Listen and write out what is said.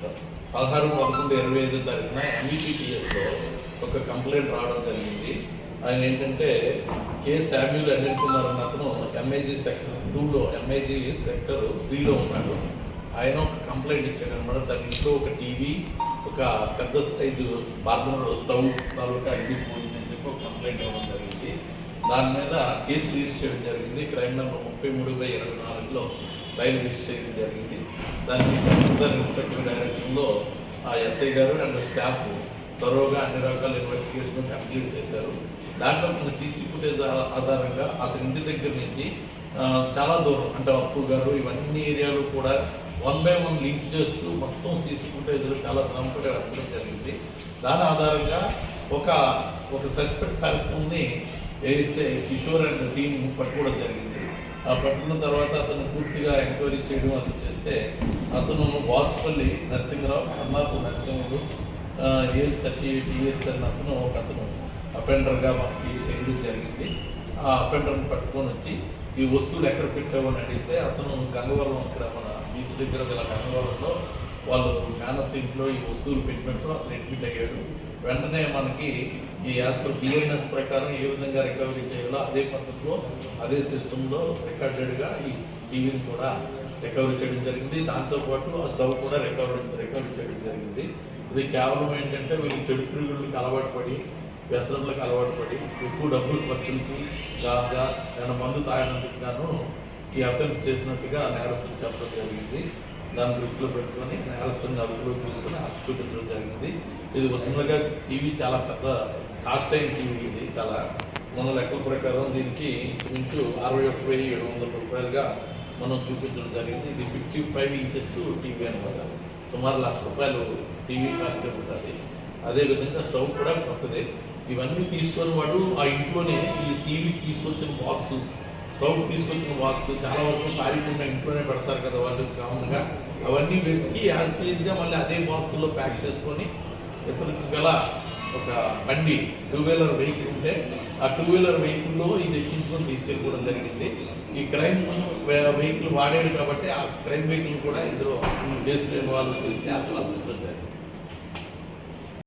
Sir. పదహారు పదకొండు ఇరవై ఐదో తారీఖున ఎంఈపీటీఎస్లో ఒక కంప్లైంట్ రావడం జరిగింది. ఆయన ఏంటంటే కే. శామ్యూల్ అనిల్ కుమార్ అన్న అతను ఎంఐజీ సెక్టర్ టూలో ఎంఐజీ సెక్టర్ త్రీలో ఉన్నాడు. ఆయన ఒక కంప్లైంట్ ఇచ్చాడు అనమాట దాని ఇంట్లో ఒక టీవీ ఒక పెద్ద సైజు బార్బర్ స్టవ్ తాలూకా ఇది పోయిందని చెప్పి ఒక కంప్లైంట్ ఇవ్వడం జరిగింది. దాని మీద కేసు రిజిస్టర్ చేయడం జరిగింది. క్రైమ్ నెంబర్ ముప్పై మూడు బై ఇరవై నాలుగులో క్రైమ్ రిజిస్టర్ చేయడం జరిగింది. దాన్ని ఫర్దర్ ఇన్స్పెక్టర్ డైరెక్షన్లో ఆ ఎస్ఐ గారు అండ్ స్టాఫ్ త్వరగా అన్ని రకాల ఇన్వెస్టిగేషన్ కంప్లీట్ చేశారు. దాంట్లో మన సీసీ ఫుటేజ్ ఆధారంగా అతని ఇంటి దగ్గర నుంచి చాలా దూరం అంటే అప్పు గారు ఇవన్నీ ఏరియాలు కూడా వన్ బై వన్ లింక్ చేస్తూ మొత్తం సీసీ ఫుటేజ్ చాలా శ్రమపడి అడగడం జరిగింది. దాని ఆధారంగా ఒక ఒక సస్పెక్ట్ పర్సన్ని ఏసే కిషోర్ అండ్ టీం పట్టుకోవడం జరిగింది. పట్టుకున్న తర్వాత అతను పూర్తిగా ఎంక్వైరీ చేయడం అది చేస్తే అతను వాసుపల్లి నరసింహరావు సన్నాపు నరసింహుడు ఏజ్ థర్టీ ఎయిట్ ఇయర్స్ అన్న అతను ఒక అతను అఫెండర్గా మనకి తెలియడం జరిగింది. ఆ అఫెండర్ని పట్టుకొని వచ్చి ఈ వస్తువులు ఎక్కడ పెట్టావని అడిగితే అతను గంగవరం ఇక్కడ మన బీచ్ దగ్గర గల గంగవరంలో వాళ్ళు మేనత్ ఇంట్లో ఈ వస్తువులు పెట్టినట్టు అతను అడ్మిట్ అయ్యాడు. వెంటనే మనకి ఈ యాత్ర బిఎన్ఎస్ ప్రకారం ఏ విధంగా రికవరీ చేయాలో అదే పద్ధతిలో అదే సిస్టంలో రికార్డెడ్గా ఈ టీవీని కూడా రికవరీ చేయడం జరిగింది. దాంతోపాటు ఆ స్టవ్ కూడా రికవరీ రికవరీ చేయడం జరిగింది. ఇది కేవలం ఏంటంటే వీళ్ళు చెడు తిరుగుళ్ళకి అలవాటు పడి వ్యసనంలకు అలవాటు పడి ఎక్కువ డబ్బులు ఖర్చులకి గాగా నేను మందు తాగినందుకు గాను ఈ అఫెన్స్ చేసినట్టుగా నేరస్తులు చెప్పడం జరిగింది. దాన్ని దృష్టిలో పెట్టుకొని నేరస్తుని అదుపులో తీసుకొని అరెస్ట్ చూపించడం జరిగింది. ఇది ఒరిజినల్గా టీవీ చాలా పెద్ద కాస్ట్ అయిన టీవీ ఇది చాలా మన లెక్కల ప్రకారం దీనికి ఇంచు అరవై ఒక్క వెయ్యి ఏడు వందల రూపాయలుగా మనం చూపించడం జరిగింది. ఇది ఫిఫ్టీ ఫైవ్ ఇంచెస్ టీవీ అనమాట సుమారు లక్ష రూపాయలు టీవీ కాస్ట్ ఉంటుంది అదేవిధంగా స్టవ్ కూడా కొత్తది ఇవన్నీ తీసుకొని వాడు ఆ ఇంట్లోనే ఈ టీవీ తీసుకొచ్చిన బాక్స్ ప్రభుత్వం తీసుకొచ్చిన బాక్స్ చాలా వరకు పారిపోయిన ఇంట్లోనే పెడతారు కదా వాళ్ళకి కామన్గా. అవన్నీ వెతికి యాజ్ టీజ్గా మళ్ళీ అదే బాక్స్లో ప్యాక్ చేసుకొని ఇతరులకు గల ఒక బండి టూ వీలర్ వెహికల్ ఉంటే ఆ టూ వీలర్ వెహికల్లో ఇది ఎక్కించుకొని తీసుకెళ్ళిపోవడం జరిగింది. ఈ క్రైమ్ వెహికల్ వాడాడు కాబట్టి ఆ క్రైమ్ వెహికల్ కూడా ఇందులో కేసులు ఇన్వాల్వ్ చేసి అట్లా జరిగింది